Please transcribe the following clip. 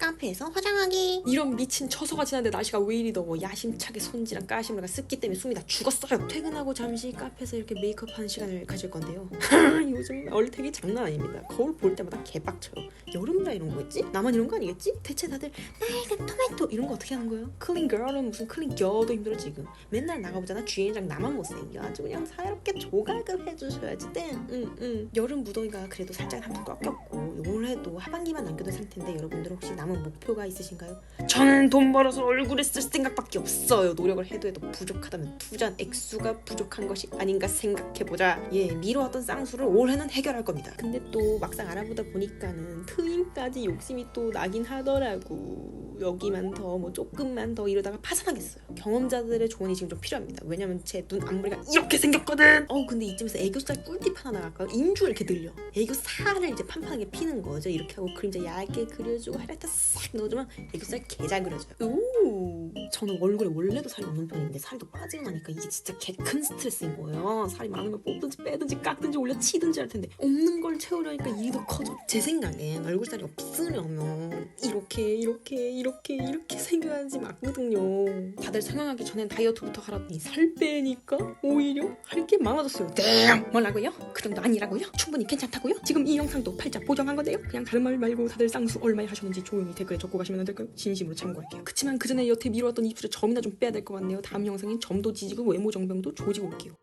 카페에서 화장하기. 이런 미친 처서가 지났는데 날씨가 왜 이리 더워 야심차게 손질한 가시물과 습기 때문에 숨이 다 죽었어요. 퇴근하고 잠시 카페에서 이렇게 메이크업 하는 시간을 가질 건데요. 요즘 얼택이 장난 아닙니다. 거울 볼 때마다 개빡쳐요 여름이라 이런 거겠지? 나만 이런 거 아니겠지? 대체 다들 빨간 토마토 이런 거 어떻게 하는 거예요? 클린 걸은 무슨 클린 겨도 힘들어 지금. 맨날 나가보잖아. 주인장 나만 못생겨 아주 그냥 사이롭게 조각을 해주셔야지. 땡 응 응. 여름 무더위가 그래도 살짝 한푼 꺾였고 올해도 하반기만 남겨둔 상태인데 여러분들 혹시 남은 목표가 있으신가요? 저는 돈 벌어서 얼굴에 쓸 생각밖에 없어요. 노력을 해도 해도 부족하다면 투자한 액수가 부족한 것이 아닌가 생각해보자. 예, 미뤄왔던 쌍수를 올해는 해결할 겁니다. 근데 또 막상 알아보다 보니까는 트임까지 욕심이 또 나긴 하더라고. 여기만 더, 뭐 조금만 더 이러다가 파산하겠어요. 경험자들의 조언이 지금 좀 필요합니다. 왜냐면 제 눈 앞머리가 이렇게 생겼거든. 어, 근데 이쯤에서 애교살 꿀팁 하나 나갈까요? 인중 이렇게 늘려. 애교살을 이제 판판하게 피는 거죠. 이렇게 하고 그림자 얇게 그려주고 하이라이터 싹 넣어주면 애교살 개잘 그려져요. 오, 저는 얼굴에 원래도 살이 없는 편인데 살이 더 빠지고 나니까 이게 진짜 개 큰 스트레스인 거예요. 살이 많으면 뽑든지 빼든지 깎든지 올려 치든지 할 텐데 없는 걸 채우려니까 일이 더 커져. 제 생각엔 얼굴살이 없으려면 이렇게 이렇게 이렇게 이렇게 생겨야지 맞거든요. 다들 생각하기 전엔 다이어트부터 하라더니 살 빼니까 오히려 할 게 많아졌어요. 땡! 뭐라고요? 그 정도 아니라고요? 충분히 괜찮다고요? 지금 이 영상도 팔자 보정한 건데요. 그냥 다른 말 말고 다들 쌍수 얼마에 하셨는지 조용히 댓글에 적고 가시면 안 될까요? 진심으로 참고할게요. 그치만 그 전에 여태 미뤄왔던 입술에 점이나 좀 빼야 될 것 같네요. 다음 영상엔 점도 지지고 외모 정병도 조지고 올게요.